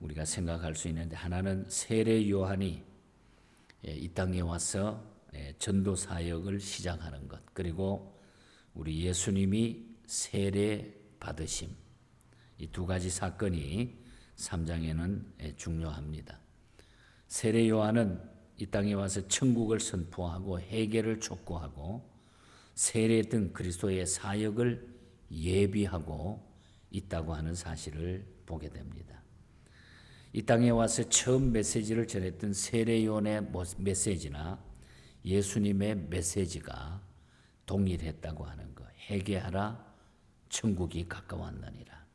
우리가 생각할 수 있는데 하나는 세례 요한이 예, 이 땅에 와서 예, 전도 사역을 시작하는 것 그리고 우리 예수님이 세례 받으심 이 두 가지 사건이 3장에는 예, 중요합니다. 세례 요한은 이 땅에 와서 천국을 선포하고 회개를 촉구하고 세례 등 그리스도의 사역을 예비하고 있다고 하는 사실을 보게 됩니다. 이 땅에 와서 처음 메시지를 전했던 세례 요한의 메시지나 예수님의 메시지가 동일했다고 하는 것. 회개하라 천국이 가까웠느니라.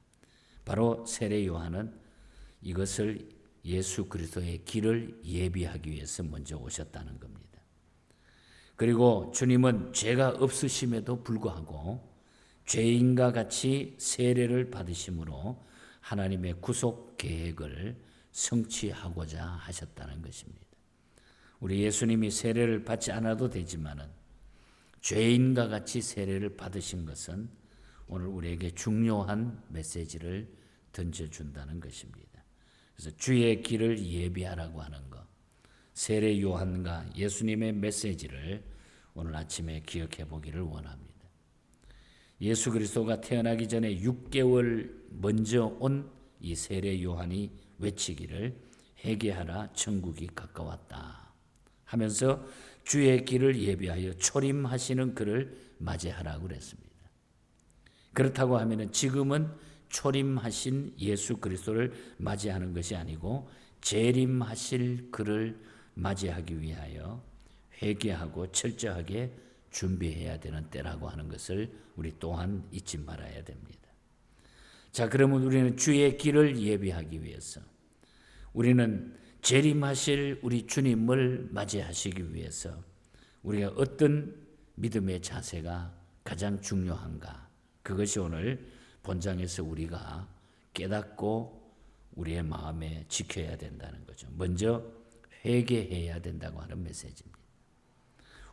바로 세례 요한은 이것을 예수 그리스도의 길을 예비하기 위해서 먼저 오셨다는 겁니다. 그리고 주님은 죄가 없으심에도 불구하고 죄인과 같이 세례를 받으심으로 하나님의 구속 계획을 성취하고자 하셨다는 것입니다. 우리 예수님이 세례를 받지 않아도 되지만은 죄인과 같이 세례를 받으신 것은 오늘 우리에게 중요한 메시지를 던져준다는 것입니다. 그래서 주의 길을 예비하라고 하는 것, 세례 요한과 예수님의 메시지를 오늘 아침에 기억해 보기를 원합니다. 예수 그리스도가 태어나기 전에 6개월 먼저 온 이 세례 요한이 외치기를 회개하라 천국이 가까웠다 하면서 주의 길을 예비하여 초림하시는 그를 맞이하라고 그랬습니다. 그렇다고 하면은 지금은 초림하신 예수 그리스도를 맞이하는 것이 아니고 재림하실 그를 맞이하기 위하여 회개하고 철저하게 준비해야 되는 때라고 하는 것을 우리 또한 잊지 말아야 됩니다. 자, 그러면 우리는 주의 길을 예비하기 위해서 우리는 재림하실 우리 주님을 맞이하시기 위해서 우리가 어떤 믿음의 자세가 가장 중요한가? 그것이 오늘 본장에서 우리가 깨닫고 우리의 마음에 지켜야 된다는 거죠. 먼저 회개해야 된다고 하는 메시지입니다.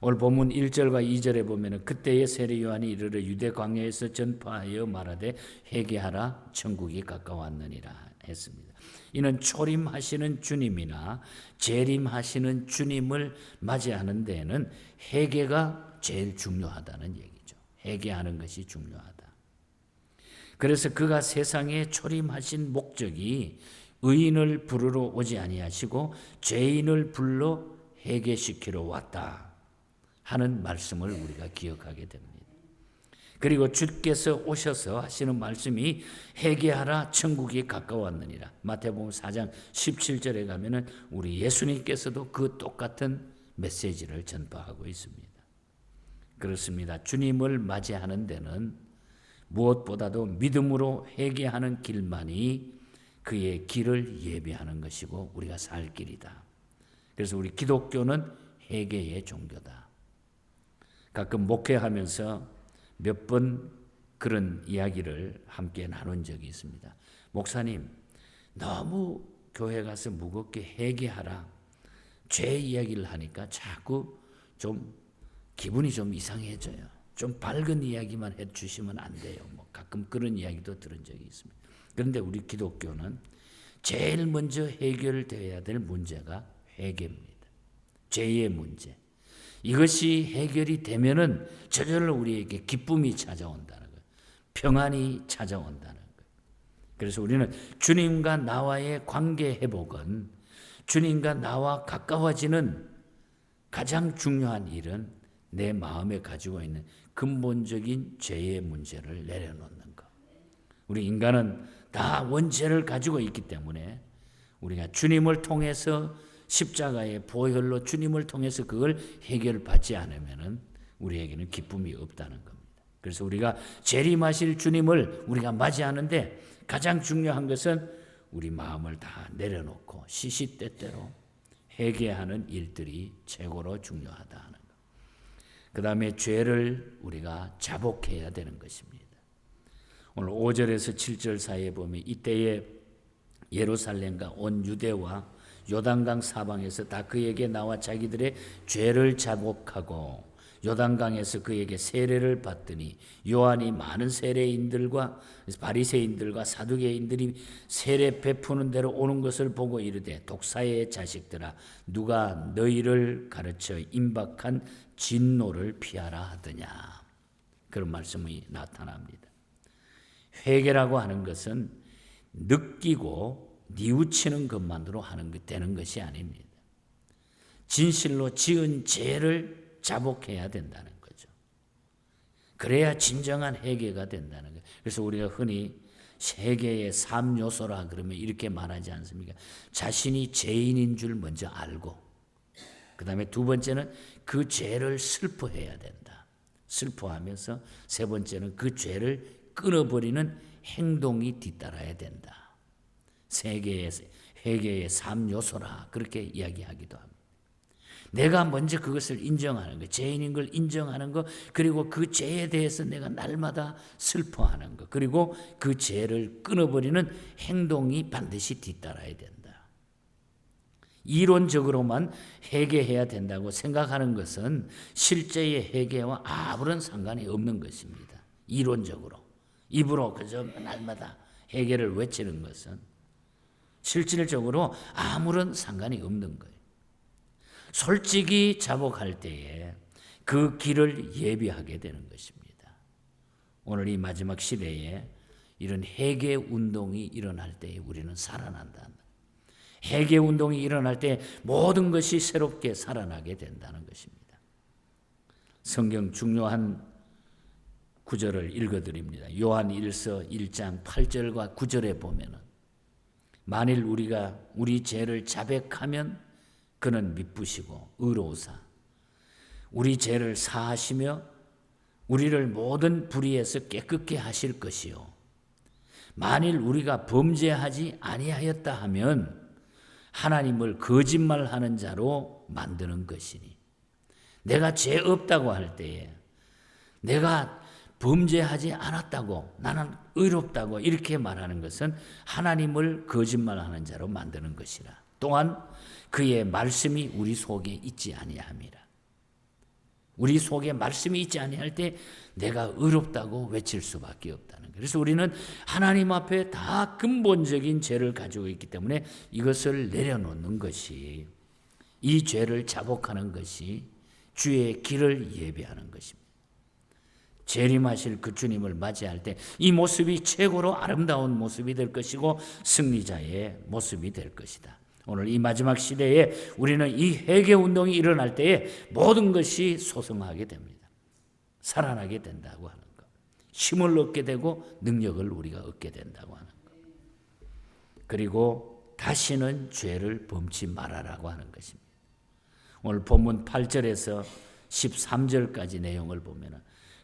오늘 본문 1절과 2절에 보면은 그때의 세례 요한이 이르러 유대 광야에서 전파하여 말하되 회개하라 천국이 가까웠느니라 했습니다. 이는 초림하시는 주님이나 재림하시는 주님을 맞이하는 데에는 회개가 제일 중요하다는 얘기죠. 회개하는 것이 중요하다. 그래서 그가 세상에 초림하신 목적이 의인을 부르러 오지 아니하시고 죄인을 불러 회개시키러 왔다 하는 말씀을 우리가 기억하게 됩니다. 그리고 주께서 오셔서 하시는 말씀이 회개하라 천국이 가까웠느니라. 마태복음 4장 17절에 가면은 우리 예수님께서도 그 똑같은 메시지를 전파하고 있습니다. 그렇습니다. 주님을 맞이하는 데는 무엇보다도 믿음으로 회개하는 길만이 그의 길을 예비하는 것이고 우리가 살 길이다. 그래서 우리 기독교는 회개의 종교다. 가끔 목회하면서 몇 번 그런 이야기를 함께 나눈 적이 있습니다. 목사님, 너무 교회 가서 무겁게 회개하라. 죄 이야기를 하니까 자꾸 좀 기분이 좀 이상해져요. 좀 밝은 이야기만 해 주시면 안 돼요. 뭐 가끔 그런 이야기도 들은 적이 있습니다. 그런데 우리 기독교는 제일 먼저 해결되어야 될 문제가 회개입니다. 죄의 문제. 이것이 해결이 되면은 저절로 우리에게 기쁨이 찾아온다는 거예요. 평안이 찾아온다는 거예요. 그래서 우리는 주님과 나와의 관계 회복은 주님과 나와 가까워지는 가장 중요한 일은 내 마음에 가지고 있는 근본적인 죄의 문제를 내려놓는 것. 우리 인간은 다 원죄를 가지고 있기 때문에 우리가 주님을 통해서 십자가의 보혈로 주님을 통해서 그걸 해결받지 않으면은 우리에게는 기쁨이 없다는 겁니다. 그래서 우리가 재림하실 주님을 우리가 맞이하는데 가장 중요한 것은 우리 마음을 다 내려놓고 시시때때로 회개하는 일들이 최고로 중요하다 하는 것. 그 다음에 죄를 우리가 자복해야 되는 것입니다. 오늘 5절에서 7절 사이에 보면 이때에 예루살렘과 온 유대와 요단강 사방에서 다 그에게 나와 자기들의 죄를 자복하고 요단강에서 그에게 세례를 받더니 요한이 많은 세례인들과 바리새인들과 사두개인들이 세례 베푸는 대로 오는 것을 보고 이르되 독사의 자식들아 누가 너희를 가르쳐 임박한 진노를 피하라 하더냐 그런 말씀이 나타납니다. 회개라고 하는 것은 느끼고 뉘우치는 것만으로 하는 것 되는 것이 아닙니다. 진실로 지은 죄를 자복해야 된다는 거죠. 그래야 진정한 회개가 된다는 거예요. 그래서 우리가 흔히 세계의 삶 요소라 그러면 이렇게 말하지 않습니까? 자신이 죄인인 줄 먼저 알고, 그 다음에 두 번째는 그 죄를 슬퍼해야 된다. 슬퍼하면서 세 번째는 그 죄를 끊어버리는 행동이 뒤따라야 된다. 세계의 회개의 삶 요소라 그렇게 이야기하기도 합니다. 내가 먼저 그것을 인정하는 것, 죄인인 걸 인정하는 것, 그리고 그 죄에 대해서 내가 날마다 슬퍼하는 것, 그리고 그 죄를 끊어버리는 행동이 반드시 뒤따라야 된다. 이론적으로만 회개해야 된다고 생각하는 것은 실제의 회개와 아무런 상관이 없는 것입니다. 이론적으로. 입으로 그저 날마다 회개를 외치는 것은 실질적으로 아무런 상관이 없는 거예요. 솔직히 자복할 때에 그 길을 예비하게 되는 것입니다. 오늘 이 마지막 시대에 이런 회개 운동이 일어날 때에 우리는 살아난다. 회개 운동이 일어날 때 모든 것이 새롭게 살아나게 된다는 것입니다. 성경 중요한 구절을 읽어드립니다. 요한 1서 1장 8절과 9절에 보면은 만일 우리가 우리 죄를 자백하면 그는 미쁘시고 의로우사. 우리 죄를 사하시며 우리를 모든 불의에서 깨끗게 하실 것이요. 만일 우리가 범죄하지 아니하였다 하면 하나님을 거짓말하는 자로 만드는 것이니 내가 죄 없다고 할 때에 내가 범죄하지 않았다고 나는 의롭다고 이렇게 말하는 것은 하나님을 거짓말하는 자로 만드는 것이라. 또한 그의 말씀이 우리 속에 있지 아니함이라. 우리 속에 말씀이 있지 아니할 때 내가 의롭다고 외칠 수밖에 없다는 거예요. 그래서 우리는 하나님 앞에 다 근본적인 죄를 가지고 있기 때문에 이것을 내려놓는 것이 이 죄를 자복하는 것이 주의 길을 예비하는 것입니다. 재림하실 그 주님을 맞이할 때 이 모습이 최고로 아름다운 모습이 될 것이고 승리자의 모습이 될 것이다. 오늘 이 마지막 시대에 우리는 이 회개 운동이 일어날 때에 모든 것이 소성하게 됩니다. 살아나게 된다고 하는 것. 힘을 얻게 되고 능력을 우리가 얻게 된다고 하는 것. 그리고 다시는 죄를 범치 말아라고 하는 것입니다. 오늘 본문 8절에서 13절까지 내용을 보면은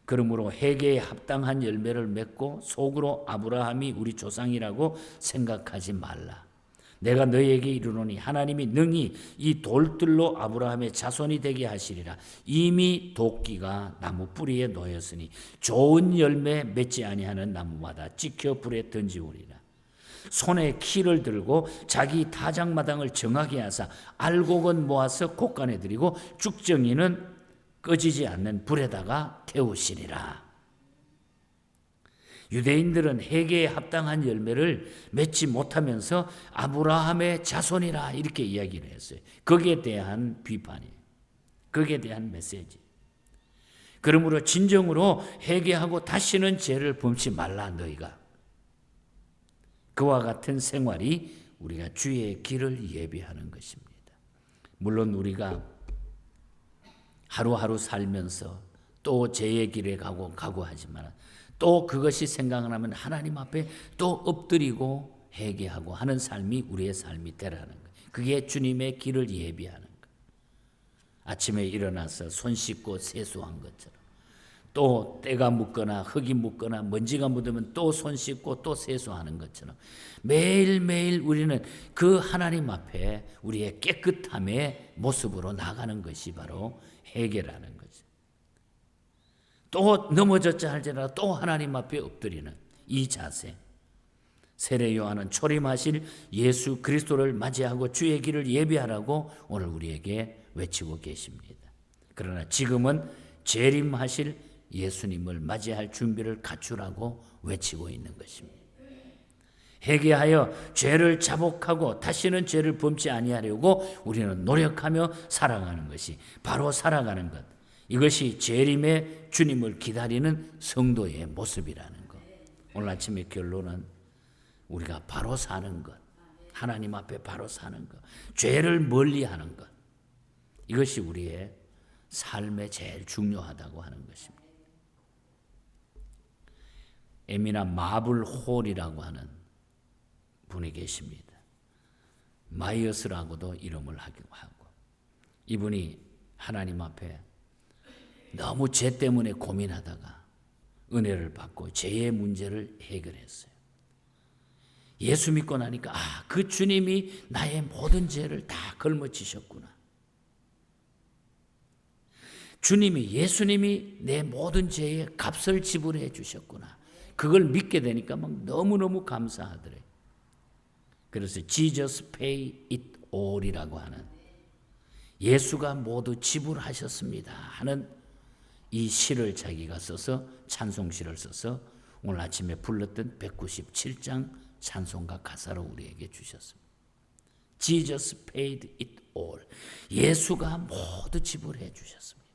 그러므로 회개에 합당한 열매를 맺고 속으로 아브라함이 우리 조상이라고 생각하지 말라. 내가 너에게 이르노니 하나님이 능히 이 돌들로 아브라함의 자손이 되게 하시리라. 이미 도끼가 나무 뿌리에 놓였으니 좋은 열매 맺지 아니하는 나무마다 찍혀 불에 던지우리라. 손에 키를 들고 자기 타작마당을 정하게 하사 알곡은 모아서 곳간에 들이고 죽정이는 꺼지지 않는 불에다가 태우시리라. 유대인들은 회개에 합당한 열매를 맺지 못하면서 아브라함의 자손이라 이렇게 이야기를 했어요. 거기에 대한 비판이, 거기에 대한 메시지. 그러므로 진정으로 회개하고 다시는 죄를 범치 말라 너희가. 그와 같은 생활이 우리가 주의 길을 예비하는 것입니다. 물론 우리가 하루하루 살면서 또 죄의 길에 가고 가고 하지만 또 그것이 생각나면 하나님 앞에 또 엎드리고 회개하고 하는 삶이 우리의 삶이 되라는 거예요. 그게 주님의 길을 예비하는 거예요. 아침에 일어나서 손 씻고 세수한 것처럼 또 때가 묻거나 흙이 묻거나 먼지가 묻으면 또 손 씻고 또 세수하는 것처럼 매일매일 우리는 그 하나님 앞에 우리의 깨끗함의 모습으로 나가는 것이 바로 해결하는 거죠. 또 넘어졌자 할지라도 또 하나님 앞에 엎드리는 이 자세. 세례 요한은 초림하실 예수 그리스도를 맞이하고 주의 길을 예비하라고 오늘 우리에게 외치고 계십니다. 그러나 지금은 재림하실 예수님을 맞이할 준비를 갖추라고 외치고 있는 것입니다. 회개하여 죄를 자복하고 다시는 죄를 범치 아니하려고 우리는 노력하며 살아가는 것이 바로 살아가는 것. 이것이 재림의 주님을 기다리는 성도의 모습이라는 것. 오늘 아침의 결론은 우리가 바로 사는 것. 하나님 앞에 바로 사는 것. 죄를 멀리 하는 것. 이것이 우리의 삶에 제일 중요하다고 하는 것입니다. 에미나 마블 홀이라고 하는 분이 계십니다. 마이어스라고도 이름을 하기도 하고 이분이 하나님 앞에 너무 죄 때문에 고민하다가 은혜를 받고 죄의 문제를 해결했어요. 예수 믿고 나니까 아, 그 주님이 나의 모든 죄를 다 걸머지셨구나. 주님이 예수님이 내 모든 죄의 값을 지불해 주셨구나. 그걸 믿게 되니까 막 너무너무 감사하더래. 그래서 Jesus pay it all이라고 하는 예수가 모두 지불하셨습니다 하는 이 시를 자기가 써서 찬송시를 써서 오늘 아침에 불렀던 197장 찬송가 가사로 우리에게 주셨습니다. Jesus paid it all. 예수가 모두 지불해 주셨습니다.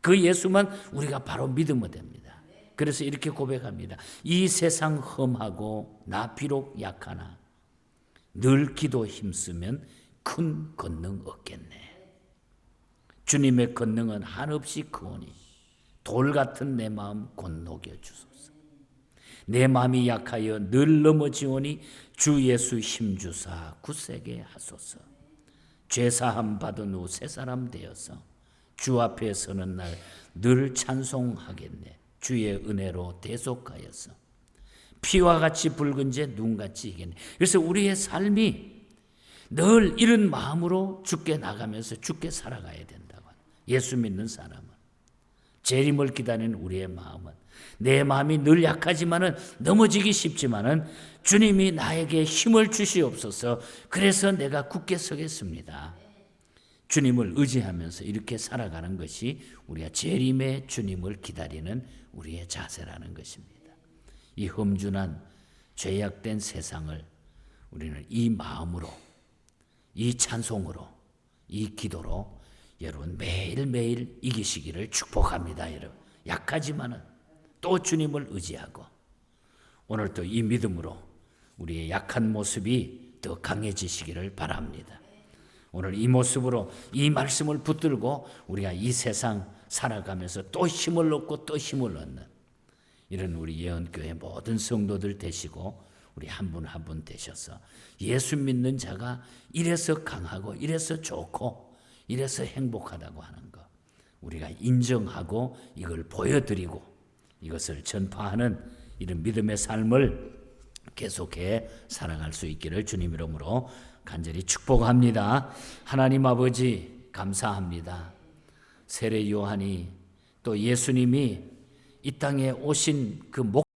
그 예수만 우리가 바로 믿으면 됩니다. 그래서 이렇게 고백합니다. 이 세상 험하고 나 비록 약하나 늘 기도 힘쓰면 큰 권능 얻겠네. 주님의 권능은 한없이 크오니 돌 같은 내 마음 곧 녹여 주소서. 내 마음이 약하여 늘 넘어지오니 주 예수 힘주사 굳세게 하소서. 죄사함 받은 후 새 사람 되어서 주 앞에 서는 날 늘 찬송하겠네. 주의 은혜로 대속하여서 피와 같이 붉은 재 눈같이 이겠네. 그래서 우리의 삶이 늘 이런 마음으로 죽게 나가면서 죽게 살아가야 된다고. 예수 믿는 사람은 재림을 기다리는 우리의 마음은 내 마음이 늘 약하지만은 넘어지기 쉽지만은 주님이 나에게 힘을 주시옵소서. 그래서 내가 굳게 서겠습니다. 주님을 의지하면서 이렇게 살아가는 것이 우리가 재림의 주님을 기다리는 우리의 자세라는 것입니다. 이 험준한 죄악된 세상을 우리는 이 마음으로 이 찬송으로 이 기도로 여러분 매일매일 이기시기를 축복합니다. 여러분 약하지만은 또 주님을 의지하고 오늘 또이 믿음으로 우리의 약한 모습이 더 강해지시기를 바랍니다. 오늘 이 모습으로 이 말씀을 붙들고 우리가 이 세상 살아가면서 또 힘을 얻고 또 힘을 얻는 이런 우리 예언교회 모든 성도들 되시고 우리 한 분 한 분 되셔서 예수 믿는 자가 이래서 강하고 이래서 좋고 이래서 행복하다고 하는 것 우리가 인정하고 이걸 보여드리고 이것을 전파하는 이런 믿음의 삶을 계속해 살아갈 수 있기를 주님 이름으로 간절히 축복합니다. 하나님 아버지 감사합니다. 세례 요한이 또 예수님이 이 땅에 오신 그 목.